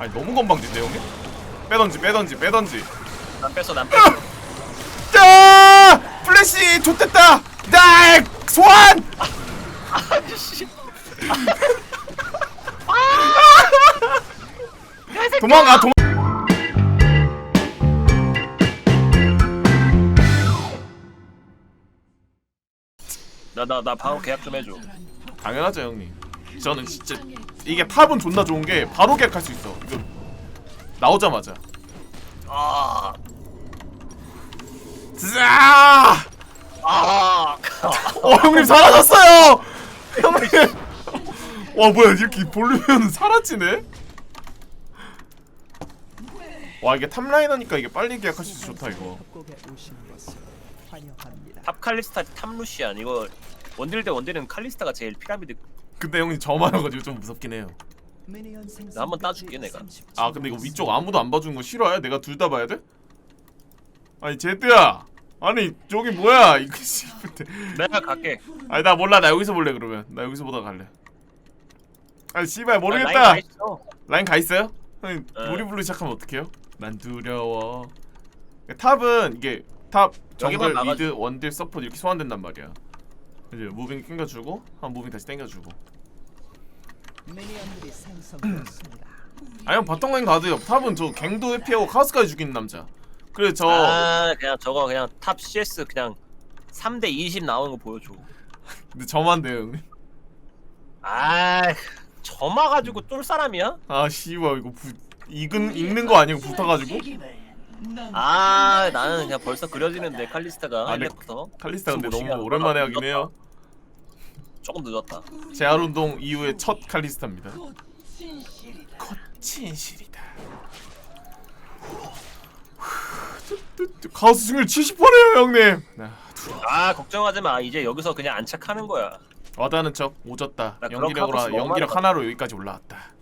아니 너무 건방진데 형님? 빼던지 빼던지 빼던지. 난 뺐어 난 뺐어. 자! 플래시 좋댔다! 날 소환! 아씨. 도망가 도망 나나 나 바로 계약 좀 해줘. 당연하죠 형님 저는 진짜 이게 탑은 존나 좋은 게 바로 계약할 수 있어. 이거 나오자마자. 아. 자! 아, 어 형님 사라졌어요! 형님. 와 뭐야 이렇게 볼리면 사라지네? 와 이게 탑라이너니까 이게 빨리 계약할 수 있어 좋다 이거. 탑 칼리스타 탑 루시안. 이거 원딜 대 원딜은 칼리스타가 제일 피라미드 근데 형님 저만 와가지고 좀 무섭긴 해요 나 한번 따줄게, 내가. 30초 아 근데 이거 위쪽 아무도 안 봐주는 거 싫어요? 내가 둘 다 봐야 돼? 아니 제트야 아니 저기 뭐야 이거 씨 내가 갈게 아니 나 몰라 나 여기서 볼래 그러면 나 여기서 보다 갈래 아니 씨발 라인 모르겠다 다 있어. 라인 가 있어요? 형님 네. 우리 블루 시작하면 어떡해요? 난 두려워 탑은 이게 탑 정글 여기만 미드 원딜 서포트 이렇게 소환된단 말이야 이제 무빙 땡겨주고 한 무빙 다시 땡겨주고 아니면 바텀 라인 가도 돼요. 탑은 저 갱도 회피하고 카스까지 죽이는 남자. 그래 저 아 그냥 저거 그냥 탑 CS 그냥 3대 20 나오는 거 보여줘. 근데 저만 돼요 형님? 아 점화 가지고 쫄 사람이야? 아 씨발 이거 부, 익은 읽는 거 아니고 붙어가지고? 아 나는 그냥 벌써 그려지는데 칼리스타가. 아, 네. 칼리스타 근데 너무 오랜만에 하긴. 해요 조금 늦었다. 재활 운동 이후의 첫 칼리스타입니다. 곧 진실이다. 가수 승률 70%네요 형님! 아. 아 걱정하지 마. 이제 여기서 그냥 안착하는 거야. 와다는 척 오졌다. 나 그런 연기력으로 카드스 너무 연기력 많이 하나로 여기까지 올라왔다.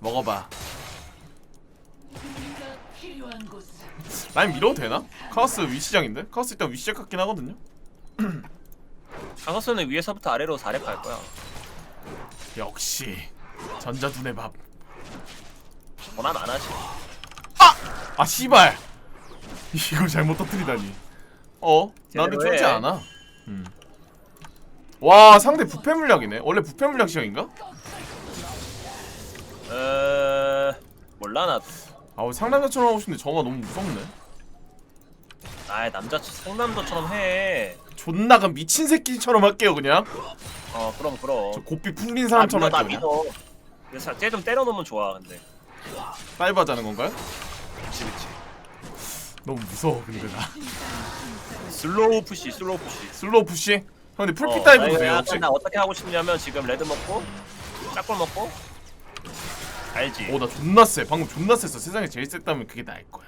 먹어봐. 라인 밀어도 되나? 카오스 위시장인데? 카오스 일단 위시장 같긴 하거든요 강화수는 위에서부터 아래로 4렙 갈 거야 역시 전자 두뇌 밥. 원한 안 하지 아 씨발. 이걸 잘못 터뜨리다니. 어? 나한테 제대로 쫄지 해. 않아. 음. 와 상대 부패 물약이네. 원래 부패 물약 시장인가? 어... 몰라 나도 아 상남자처럼 하고 싶은데 저가 너무 무섭네. 아 남자 상남자처럼 해 존나 그 미친 새끼처럼 할게요 그냥. 어 그럼 그럼 저 고삐 풀린 나 사람처럼 나 할게요. 믿어 쟤좀 때려놓으면 좋아 근데 사이버 하자는 건가요? 그치 그치 너무 무서워 근데 나. 슬로우 푸시 슬로우 푸시 슬로우 푸시. 형 근데 풀핏 어, 다이브 보세요 약간 혹시? 나 어떻게 하고 싶냐면 지금 레드 먹고 짝골 먹고 알지? 오나 존나 세. 방금 존나 셌어. 세상에 제일 셌다면 그게 나일 거야.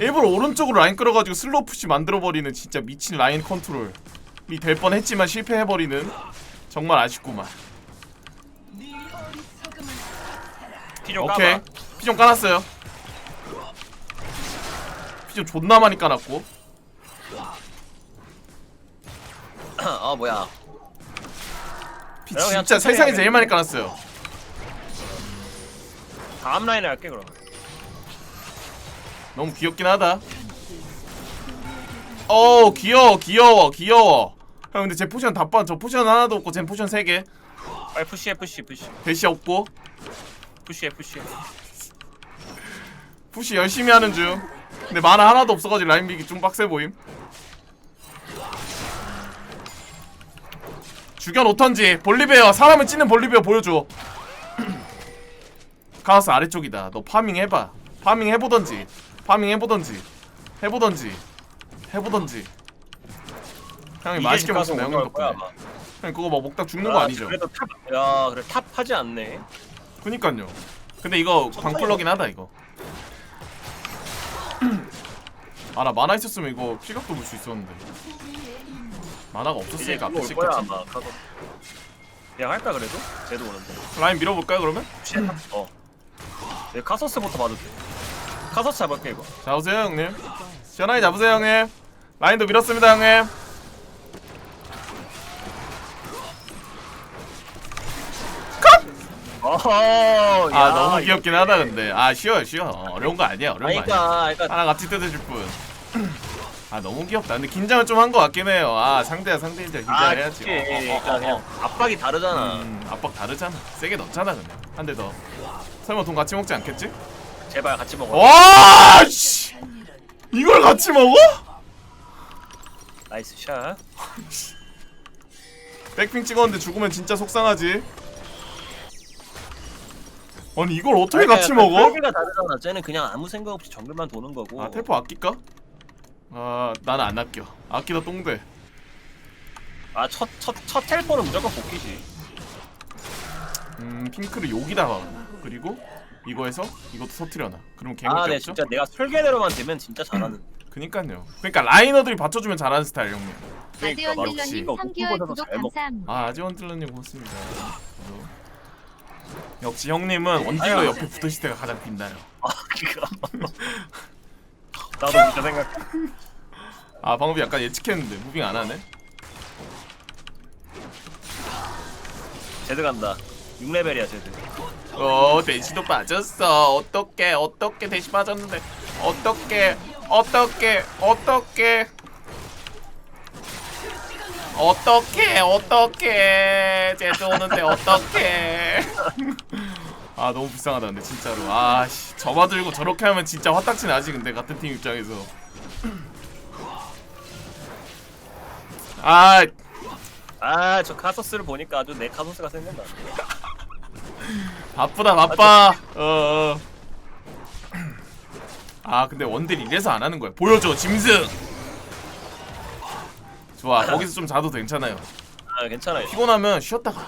일부러 오른쪽으로 라인 끌어가지고 슬로우 푸시 만들어버리는 진짜 미친 라인 컨트롤이 될 뻔했지만 실패해버리는 정말 아쉽구만. 피좀 오케이 까봐 피 좀 까놨어요. 피 좀 존나 많이 까놨고 어 뭐야 피 그냥 진짜 천천히 세상에. 제일 많이 까놨어요. 다음 라인에 할게 그럼 너무 귀엽긴 하다. 어 귀여워 귀여워 귀여워. 형 근데 제 포션 다 빠 저 포션 하나도 없고 제 포션 3개 빨리 푸시해 푸시 푸시 대시 없고 푸시해 푸시해 푸시 열심히 하는 중. 근데 만화 하나도 없어가지고 라인 비기 좀 빡세 보임. 죽여 놓던지 볼리베어 사람을 찌는 볼리베어 보여줘. 카우스 아래쪽이다. 너 파밍 해봐. 파밍 해보던지. 파밍 해보던지. 해보던지. 해보던지. 형이 맛있게 형님 거야, 덕분에. 형 그거 뭐 먹다 죽는 거 아니죠? 그래도 탑, 야 그래 탑 하지 않네 그니까요. 근데 이거 광플러긴 하다 이거. 아 나 만화 있었으면 이거 필각도 볼 수 있었는데. 만화가 없었으니까 앞에. 아마 가서 그냥 할까 그래도? 쟤도 오는데 라인 밀어볼까요 그러면? 어내 카서스부터 봐도 돼 카서스 잡을게 이거 잡으세요 형님. 시원하게 잡으세요 형님. 라인도 밀었습니다 형님. 어허. 아 야, 너무 귀엽긴 하다 근데 아 쉬워요 쉬워 어, 어려운 거 아니야 어려운 거 아니야 그러니까 그러니까 하나 같이 뜯어줄 뿐아 너무 귀엽다 근데 긴장을 좀 한 거 같긴 해요 아 상대야 상대인지 아, 긴장해야지 그치. 어, 어, 어, 그러니까 어, 그냥 어. 압박이 다르잖아. 음, 압박 다르잖아 세게 넣잖아 그냥 한대더 설마 돈 같이 먹지 않겠지? 제발 같이 먹어. 와 씨. 이걸 같이 먹어? 나이스 샷. 백핑 찍었는데 죽으면 진짜 속상하지 아니 이걸 어떻게 같이 먹어? 설계가 다르잖아. 쟤는 그냥 아무 생각 없이 정글만 도는 거고. 아 텔포 아낄까? 아 나는 안 아껴 아끼다 똥돼 아첫 첫 첫 텔포는 무조건 복귀지. 음 핑크를 여기다가 그리고 이거에서 이것도 터트려놔 그럼 아, 개먹게 네 없죠? 진짜 내가 설계대로만 되면 진짜 잘하는. 그니까요 그니까 라이너들이 받쳐주면 잘하는 스타일 형님 그러니까 막 역시. 이거 3개월 홍보대로 구독 잘 먹- 감사합니다. 아 아지원틀러님 고맙습니다 저도. 역시 형님은 원딜러 옆에 붙으실 때가 가장 빛나요 아 그니까. 나도 진짜 생각. 아 방금 약간 예측했는데 무빙 안 하네 제드 간다. 6레벨이야 제드. 어 대시도 빠졌어. 어떻게 어떻게 대시 빠졌는데. 어떻게 어떻게 어떻게 어떻게 어떻게 제드 오는데 어떻게 아 너무 불쌍하다 근데 진짜로. 아씨. 저마 들고 저렇게 하면 진짜 화딱지 나지 근데 같은 팀 입장에서. 아. 아 저 카소스를 보니까 아주 내 카소스가 생각나. 바쁘다 바빠 어, 어. 아 근데 원딜 이래서 안 하는 거야 보여줘 짐승 좋아 거기서 좀 자도 괜찮아요 아 괜찮아. 피곤하면 쉬었다가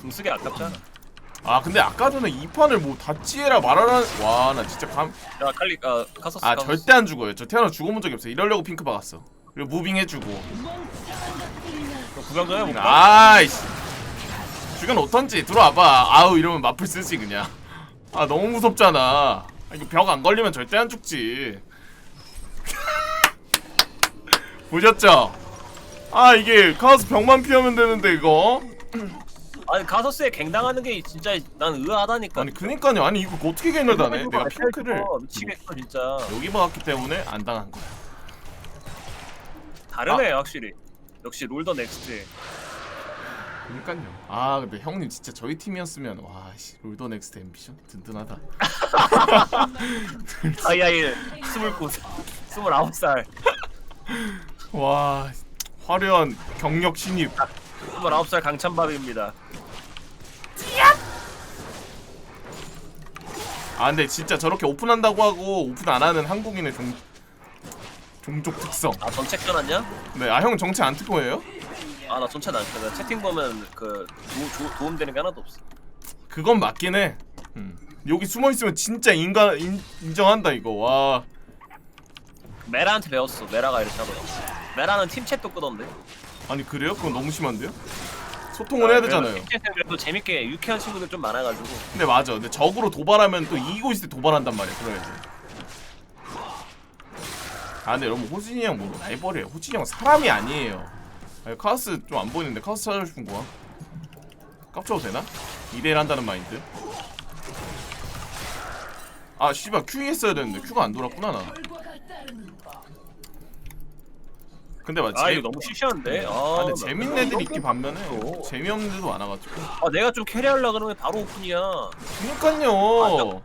궁 쓰기 아깝잖아. 아 근데 아까 전에 이 판을 뭐 다찌해라 말하라 와나 진짜 감... 야 칼리 아 카소스. 아. 절대 안 죽어요 저 태어나 죽어본 적이 없어요 이러려고 핑크 박았어 그리고 무빙 해주고 너 구경 좀 해볼까? 아이씨 죽여놓던지 들어와봐 아우 이러면 마플 쓰지 그냥 아 너무 무섭잖아 아, 이거 벽 안 걸리면 절대 안 죽지 보셨죠? 아 이게 카우스 벽만 피하면 되는데 이거 아니 카소스에 갱당하는 게 진짜 난 의아하다니까. 아니 그니까요 아니 이거 어떻게 개념을 다네 내가 핑크를 미치겠어 진짜. 여기 박았기 때문에 안 당한 거야 다르네 확실히. 역시 롤더 넥스트. 그니까요 아 근데 형님 진짜 저희 팀이었으면 와 씨 롤더 넥스트 앰비션 든든하다 아이아이 스물구 스물아홉 살 와 화려한 경력 신입 스물아홉 살 강찬밥입니다. 아 근데 진짜 저렇게 오픈한다고 하고 오픈 안 하는 한국인의 종 종족 특성. 아 전체 껴놨냐? 네, 아 형 정체 안 특공이에요? 아나 전체 안 껴. 채팅 보면 그 도, 도, 도움 되는 게 하나도 없어. 그건 맞긴 해. 음. 여기 숨어 있으면 진짜 인간 인, 인정한다 이거. 와. 메라한테 배웠어. 메라가 이렇게 하더라고. 메라는 팀챗도 끄던데. 아니 그래요? 그건 너무 심한데요? 소통을 해야 되잖아요. 팀챗은 그래도 재밌게 유쾌한 친구들 좀 많아가지고. 근데 맞아. 근데 적으로 도발하면 또 이기고 있을 때 도발한단 말이야. 그래야지. 아 근데 여러분 호진이 형 뭐 라이벌이에요. 호진이 형 사람이 아니에요. 아니, 카우스 좀 안 보이는데 카우스 찾아주고 싶은 거야. 깝쳐도 되나? 2대1 한다는 마인드. 아 씨발 Q 했어야 되는데 Q가 안 돌았구나 나. 근데 맞지? 아 이거 너무 시시한데. 아, 아 근데 나- 재밌는 애들이 있긴 반면에 어. 재미없는 데도 많아가지고 아 내가 좀 캐리하려 그러면 바로 오픈이야. 그니까요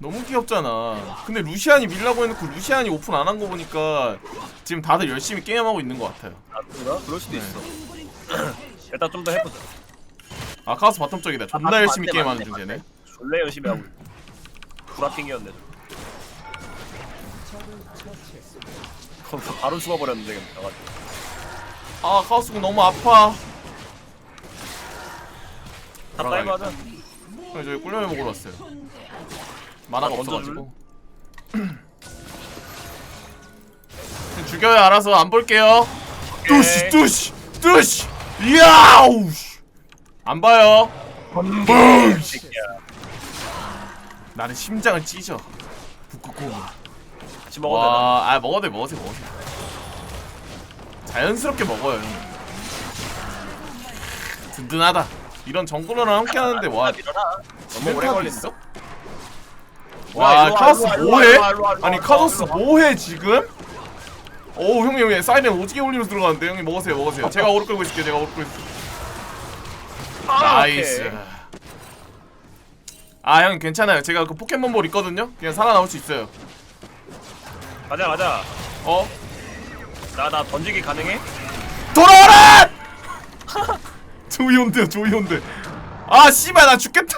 너무 귀엽잖아 근데 루시안이 밀라고 해놓고 루시안이 오픈 안 한 거 보니까 지금 다들 열심히 게임하고 있는 것 같아요 아 그런가? 그럴 수도 네. 있어. 일단 좀 더 해보자. 아 카우스 바텀 쪽이다 존나 아, 열심히 맞네, 게임하는 맞네, 중 쟤네 졸래 열심히 하고. 있어. 구라핑이었네. 거기서 바로 죽어버렸는데 나가지고. 아 카우스 군 너무 아파 다 빨리 돌아가야겠다. 그래 저희 꿀려면 먹으러 왔어요 만화가 아, 없어가지고 죽여요 알아서 안 볼게요 뚜시 뚜시 뚜시 야우 안 봐요 뿡! 새끼야. 나는 심장을 찢어 북극곰이 같이 먹어도 되나? 와, 아 먹어도 돼 먹어도 돼 먹어도 돼 자연스럽게 먹어요 형 든든하다 이런 정글러랑 함께 하는데 와 아, 밀어라. 너무 오래. 있어? 와, 와, 뭐해? 아니 와. 뭐해 지금? 오 형님 형님 사이렌 오지게 올리면서 들어가는데 형님 먹으세요 먹으세요 제가 오를 끌고 있을게요 제가 오를 끌고 있을게요 아, 나이스. 아 형님 괜찮아요 제가 그 포켓몬볼 있거든요 그냥 살아남을 수 있어요 가자 가자. 어? 나 나 던지기 가능해? 돌아와라! 조이 온대 조이 온대 아 씨발 나 죽겠다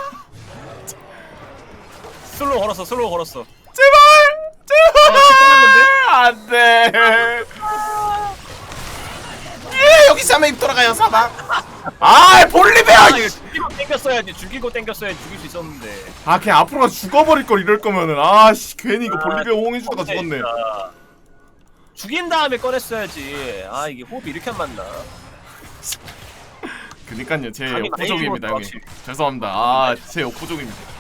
슬로우 걸었어 슬로우 걸었어. 제발 아, 집 제발 안 돼 예 여기 사면 입 돌아가요 사막 아아 이거 죽이고 땡겼어야지 죽이고 땡겼어야지 죽일 수 있었는데. 아 그냥 앞으로 가서 죽어버릴 걸 이럴 거면은 아 씨 괜히 이거 볼리베어 호응해주다가 죽었네 진짜. 죽인 다음에 꺼냈어야지. 아 이게 호흡이 이렇게 안 맞나? 그니까요 제 감이 많이 역부족입니다 형님 확실히. 죄송합니다 아제 역부족입니다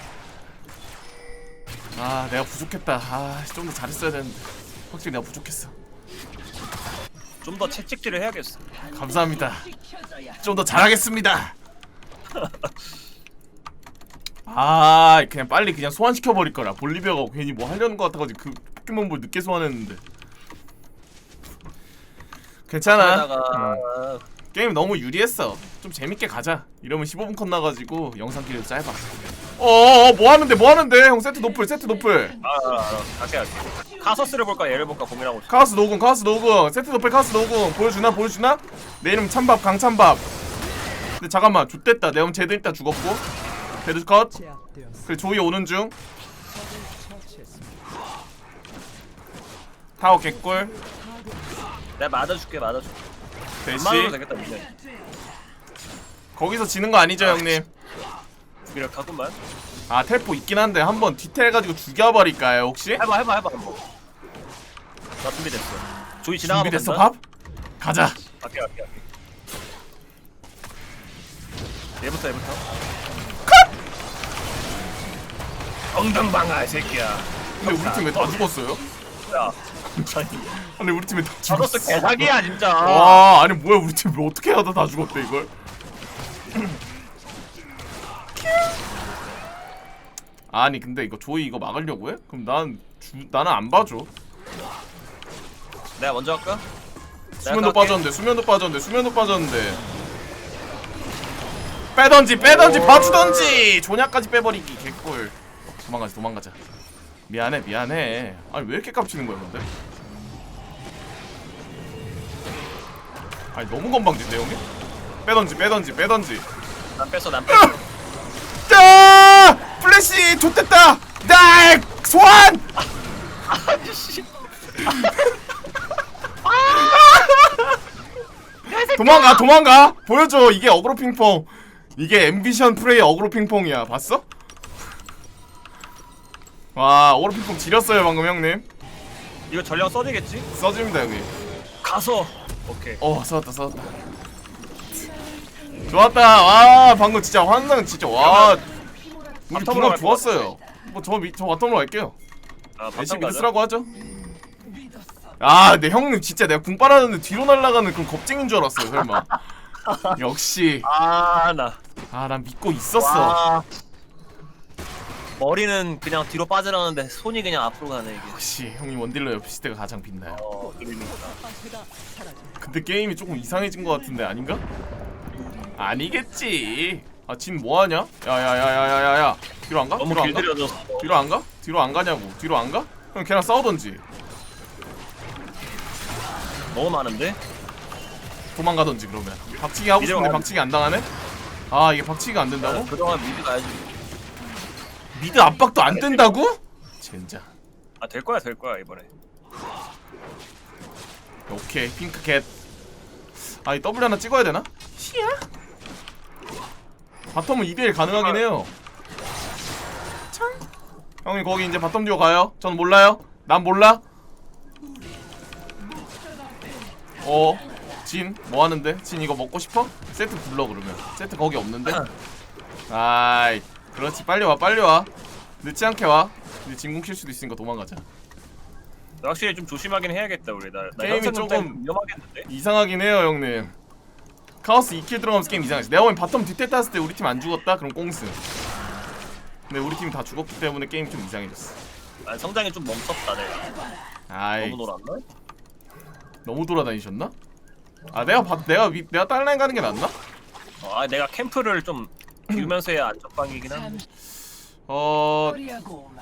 아 내가 부족했다 아 좀 더 잘했어야 되는데 확실히 내가 부족했어 좀 더 채찍질을 해야겠어. 감사합니다 좀 더 잘하겠습니다 아 그냥 빨리 그냥 소환시켜 버릴 거라 볼리비아가 괜히 뭐 하려는 거 같아가지고 그 포켓몬볼 늦게 소환했는데 괜찮아 응. 그러다가 게임 너무 유리했어. 좀 재밌게 가자. 이러면 15분 컷 나가지고 영상 길이도 짧아. 어어 뭐 하는데 뭐 하는데 형 세트 노플 세트 노플. 아, 아, 아 갈게 갈게. 카서스를 볼까 얘를 볼까 고민하고 있어. 카우스 노궁 카우스 노궁 세트 노플 카우스 노궁 보여주나 보여주나? 내 이름 찬밥 강찬밥. 근데 잠깐만 좆됐다. 내 형 제드 일단 죽었고 제드 컷. 제압되었습니다. 그래 조이 오는 중. 타워 개꿀. 내가 맞아줄게 맞아줄게. 대시. 맞아도 되겠다 이제. 거기서 지는 거 아니죠 형님? 무기력하구만. 아 텔포 있긴 한데 한번 디테일 가지고 죽여버릴까요 혹시? 해봐 해봐 해봐 한번. 나 준비됐어. 조이 지나가면 준비됐어 간다. 밥? 가자. 갈게 갈게 갈게. 얘부터 얘부터. 엉덩방아 이 새끼야. 근데 우리 팀 왜 다 죽었어요? 야. 아니 우리 팀 왜다 저것도 죽었어? 개사기야 진짜. 와 아니 뭐야 우리 팀 어떻게 하다 다 죽었대 이걸 아니 근데 이거 조이 이거 막으려고 해? 그럼 난 주, 나는 안 봐줘 내가 먼저 할까? 수면도. 빠졌는데 수면도 빠졌는데 수면도 빠졌는데 빼던지 빼던지 오. 봐주던지 조냐까지 빼버리기 개꿀 도망가자 도망가자 미안해 미안해 아니 왜 이렇게 깝치는 거야 근데 아니 너무 건방진데 형님 빼던지 빼던지 빼던지 난 뺐어 난 뺐어. 자 플래시 좋댔다. 날 소환! 아저씨. 도망가 도망가. 보여줘 이게 어그로 핑퐁. 이게 앰비션 프레이 어그로 핑퐁이야. 봤어? 와 어그로 핑퐁 지렸어요 방금 형님. 이거 전령 써지겠지? 써줍니다 형님. 가서. 오케이. 어 써졌다 써졌다. 좋았다. 와 방금 진짜 환상 진짜. 와 우리 바텀으로 궁합 갈것 좋았어요 뭐저 저 바텀으로 갈게요 아, 애쉬 바텀 가자. 미드스라고 하죠 아 근데 형님 진짜 내가 궁 빨았는데 뒤로 날아가는 그런 겁쟁인 줄 알았어요 설마 역시 아, 나. 아 난 믿고 있었어 와. 머리는 그냥 뒤로 빠져나오는데 손이 그냥 앞으로 가네 이게. 역시 형님 원딜러 옆이실 때가 가장 빛나요 어, 사라집니다. 근데 게임이 조금 이상해진 것 같은데 아닌가? 아니겠지 아 진 뭐하냐? 야야야야야야야 뒤로 안 가? 너무 뒤로 안 가? 길들여졌어. 뒤로 안 가? 뒤로 안 가냐고 뒤로 안 가? 그럼 걔랑 싸우던지 너무 많은데? 도망가던지 그러면 박치기 하고 미드 싶은데 와. 박치기 안 당하네? 아 이게 박치기가 안 된다고? 그동안 미드 가야지. 미드 압박도 안 된다고? 젠장 아, 될 거야, 될 거야, 이번에. 오케이 핑크 캣 아이 W 하나 찍어야 되나? 시야? 바텀은 2대1 가능하긴 해요 참 형님 거기 이제 바텀 듀오 가요 전 몰라요 난 몰라 어? 진? 뭐 하는데? 진 이거 먹고 싶어? 세트 불러 그러면 세트 거기 없는데? 아이 그렇지 빨리 와 빨리 와 늦지 않게 와 이제 진공 킬 수도 있으니까 도망가자 확실히 좀 조심하긴 해야겠다, 우리. 나, 나 게임이 조금- 위험하겠는데? 이상하긴 해요 형님 카오스 2킬 들어가면서 게임 이상했어 내가 보면 바텀 뒷태 땄을 때 우리 팀 안 죽었다? 그럼 꽁스 근데 우리 팀이 다 죽었기 때문에 게임 좀 이상해졌어 아, 성장이 좀 멈췄다 내가 아이 너무 놀았나? 너무 돌아다니셨나? 아 내가 봐 내가 위, 내가 다른 라인 가는 게 낫나? 어, 아 내가 캠프를 좀 비우면서 해야 안전방이긴 한데 어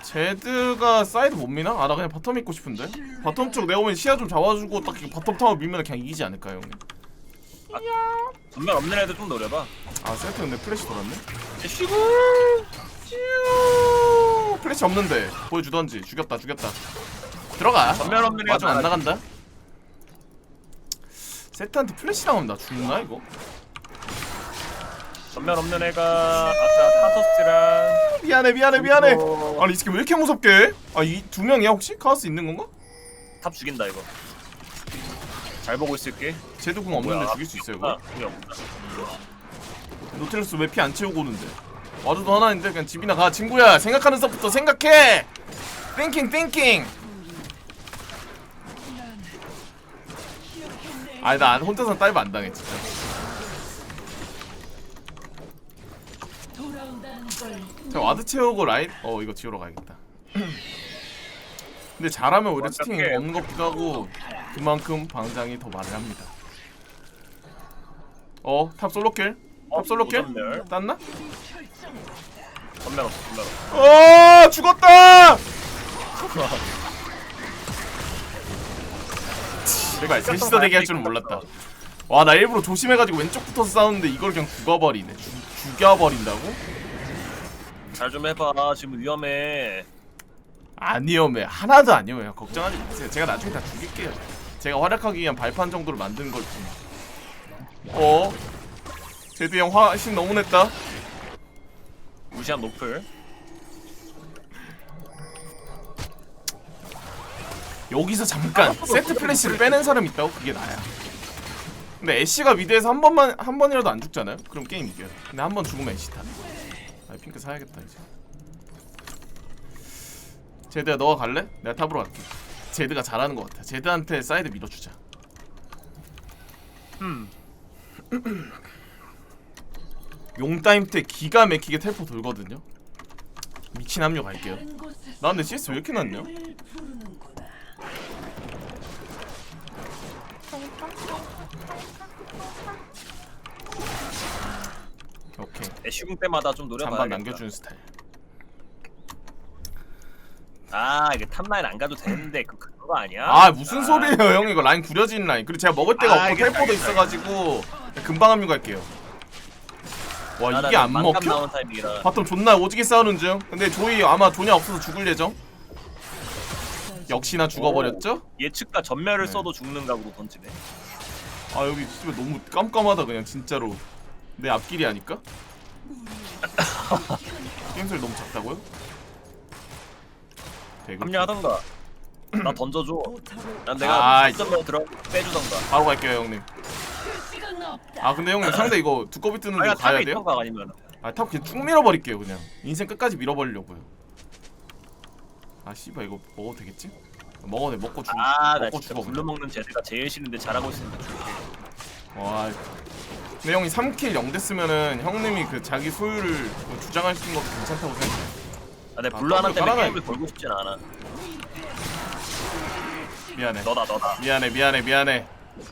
제드가 사이드 못 미나? 아 나 그냥 바텀 있고 싶은데 바텀 쪽 내가 보면 시야 좀 잡아주고 딱 바텀 타워 밀면 그냥 이기지 않을까 형님 전면 없는 애들 좀 노려봐 아 세트 근데 플래시 돌았네 쉬고 슈 플래시 없는데 보여주던지 죽였다 죽였다 들어가 전면 없는 애가 마중 안 나가지. 나간다 세트한테 플래시 나오면 나 죽나 이거? 전면 없는 애가 아까 타토스랑 미안해 미안해 미안해 어, 아니 이 새끼 왜 이렇게 무섭게 해? 아이 두 명이야 혹시? 카오스 있는 건가? 탑 죽인다 이거 잘 보고 있을게. 제드 궁 없는데 뭐야, 죽일 수 있어요 아, 이거? 그게 없다. 노틸러스 왜 피 안 채우고 오는데? 와줘도 하나인데 그냥 집이나 가. 친구야 생각하는 것부터 생각해! 띵킹 띵킹! 아니 나 혼자서 다이브 안 당해 진짜. 자 와드 채우고 라인 어 이거 지우러 가야겠다. 근데 잘하면 오히려 완벽해. 없는 것 같기도 하고 그만큼 방장이 더 말을 합니다. 어 탑 솔로킬? 어, 탑 솔로킬? 오전멸. 땄나? 전면 없어 전면 없어. 어 죽었다! 제발 셋이서 대기할 줄은 몰랐다. 와 나 일부러 조심해가지고 왼쪽 붙어서 싸우는데 이걸 그냥 죽어버리네. 죽, 죽여버린다고? 잘 좀 해봐. 지금 위험해. 안 위험해. 하나도 안 위험해요 걱정하지 마세요. 제가 나중에 다 죽일게요 제가 활약하기 위한 발판 정도를 만든 걸 뿐 어? 제드 형 화신 너무 냈다 무시한 노플 여기서 잠깐 세트 플래시를 빼낸 사람 있다고? 그게 나야 근데 애쉬가 미드에서 한 번만 한 번이라도 안 죽잖아요? 그럼 게임 이겨요 근데 한 번 죽으면 애쉬 타 아 핑크 사야겠다 이제 제드야 너가 갈래? 내가 탑으로 갈게 제드가 잘하는 것 같아. 제드한테 사이드 밀어주자. 음. 용타임 때 기가 막히게 텔포 돌거든요. 미친 합류 갈게요. 나 근데 CS 왜 이렇게 낮냐? 오케이. 애쉬궁 때마다 좀 노려봐야겠다. 잠깐 남겨주는 스타일 아 이게 탑라인 안 가도 되는데 그 그거 아니야? 아 무슨 소리예요 형 이거 라인 구려진 라인 그리고 제가 먹을 데가 아, 없고 알겠다, 텔포도 알겠다. 있어가지고 금방 합류 갈게요 와 아, 이게 나안 먹혀? 나온 바텀 존나 오지게 싸우는 중 근데 조이 아마 조냐 없어서 죽을 예정 역시나 죽어버렸죠? 예측과 전멸을 네. 써도 죽는 각으로 던지네 아 여기 진짜 너무 깜깜하다 그냥 진짜로 내 앞길이 아닐까? 게임 소리 너무 작다고요? 대급 합류하던가. 나 던져줘. 난 내가 아이. 전멸 들어 빼주던가. 바로 갈게요 형님. 아 근데 형님 상대 이거 두꺼비 뜨는 거 가야 탑에 돼요? 있던가 아니면. 아탑 그냥 쭉 밀어버릴게요 그냥. 인생 끝까지 밀어버리려고요. 아 씨발 이거 먹어도 되겠지? 먹어도 돼. 먹고 죽 아나 먹고 진짜 죽어 불러 먹는 제드가 제일 싫은데 잘하고 있으니까 줄게. 와. 근데 형이 3킬 0 됐으면은 형님이 그 자기 소유를 뭐 주장할 수 있는 것도 괜찮다고 생각해 아, 내 아, 불러 하나 때문에. 게임을 걸고 싶진 않아 미안해 너다 너다 미안해 미안해 미안해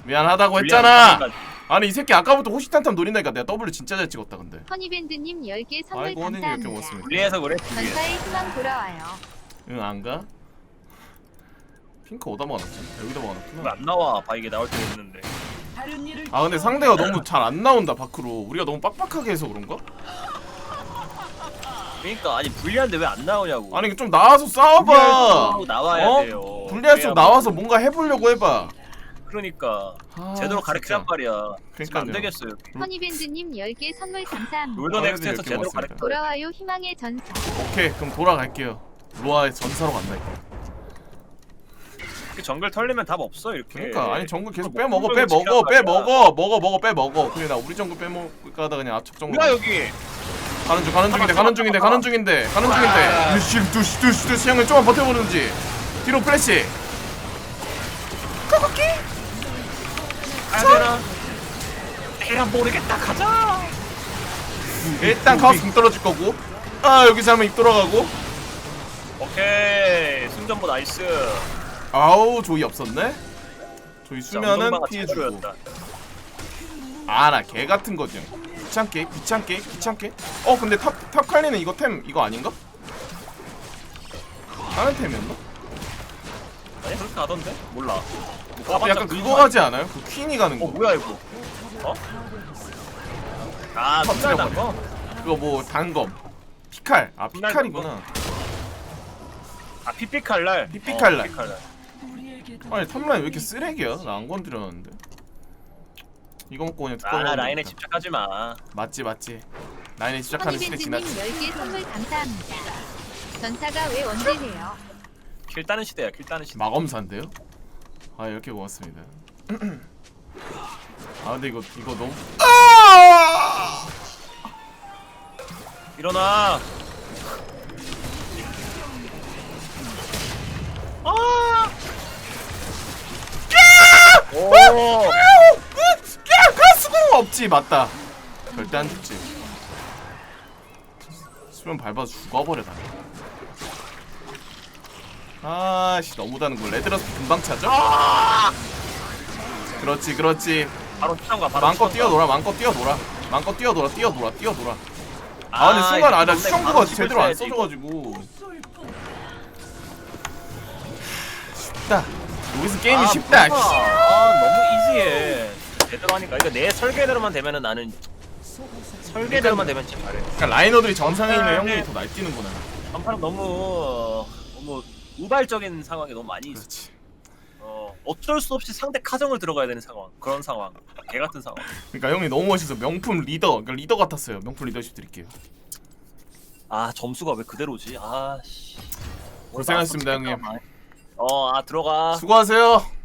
미안하다고 했잖아. 아니 이 새끼 아까부터 호시탄탄 노린다니까 내가 W 진짜 잘 찍었다 근데 허니밴드님 10개 선물 아이고 이렇게 감사합니다. 먹었습니다 불리해서 그래 불리해 전사의 희망 돌아와요. 응 안가? 핑크 어디다 먹어놨지? 여기다 먹어놨구나 왜안 나와 바이게 나올 때 있는데 아 근데 상대가 너무 잘 안 나온다 밖으로 우리가 너무 빡빡하게 해서 그런가? 그러니까 아니 불리한데 왜 안 나오냐고. 아니 좀 나와서 싸워봐. 불리할수록 나와야 어? 돼요. 불리할수록 그래야 나와서 뭐- 뭔가 해보려고 해봐. 그러니까. 아, 제대로 가르치란 진짜. 말이야. 지금 안 그러니까요. 되겠어요. 허니밴드님 10개 선물 감사합니다. 롤더 아, 넥스트에서 이렇게 제대로. 가르쳐 돌아와요 희망의 전사. 오케이 그럼 돌아갈게요. 로아의 전사로 간다 이거. 그 정글 털리면 답 없어 이렇게. 그러니까. 아니 정글 계속 뭐 빼 먹어 공격을 빼 먹어 지켜야 빼 말이야. 먹어 먹어 먹어 빼 먹어. 그래 나 우리 정글 빼 먹을까다 그냥 앞쪽 정글 뭐야 여기 가는 중 가는 중인데 가는 중인데 가는 중인데 가는 중인데. 루시 루시 루시 루시 형을 좀만 버텨보는지. 뒤로 플래시. 가야 되나? 내가 모르겠다. 가자. 일단 카우스 공 떨어질 거고. 아 여기서 하면 입 돌아가고. 오케이. 승전보 나이스. 아우 조이 없었네. 조이 자, 수면은 피해주고. 최고였다. 아나 개 같은 거지 귀찮게 귀찮게 귀찮게 어 근데 탑, 탑 칼리는 이거 템 이거 아닌가? 다른 템이었나? 아니 그렇게 가던데? 몰라 뭐 어, 가봤자 약간 그거 가지 않아요? 그 퀸이 가는 어거 뭐야 이거 어? 아 터뜨려 숫잘 난거? 그거 뭐 단검 피칼 아 피칼이구나 아 피피칼날 피피칼날. 어, 피피칼날 아니 탑라인 왜 이렇게 쓰레기야? 나 안 건드렸는데 이거 먹고 그냥 뚜껑 아 먹으면 라인에 되겠다. 집착하지 마 맞지 맞지 라인에 시작하는 시대 허니밴드님 지났지 10개 선물 감사합니다. 전사가 왜 원딜해요? 킬 따는 시대야 킬 따는 시대 마검사인데요? 아 이렇게 고맙습니다 아 근데 이거 이거 너무 아! 일어나 아! 오! 없지 맞다. 절대 안 죽지. 수면 밟아서 죽어버려 다 아씨 너무 다는 거 레드라스 금방 차죠? 그렇지 그렇지. 바로 추천가 바로 마음껏. 뛰어놀아 마음껏 뛰어놀아. 마음껏 뛰어놀아 뛰어놀아 뛰어놀아. 아 근데 순간 아나 수정구가 제대로 안. 써줘가지고. 쉽다. 여기서 게임이 아, 쉽다. 아 너무 이지해 제대로 하니까. 이거 내 설계대로만 되면은 나는 설계대로만 되면 진짜 잘해. 그러니까 라이너들이 정상에 있는 아, 네. 더 날뛰는구나. 한판은 너무 너무 우발적인 상황이 너무 많이 있어. 그렇지. 어, 어쩔 수 없이 상대 카정을 들어가야 되는 상황. 그런 상황. 개 같은 상황. 그러니까 형이 너무 멋있어. 명품 리더. 그러니까 리더 같았어요. 명품 리더십 드릴게요. 아 점수가 왜 그대로지? 아 씨. 고생하셨습니다, 형님. 어아 들어가. 수고하세요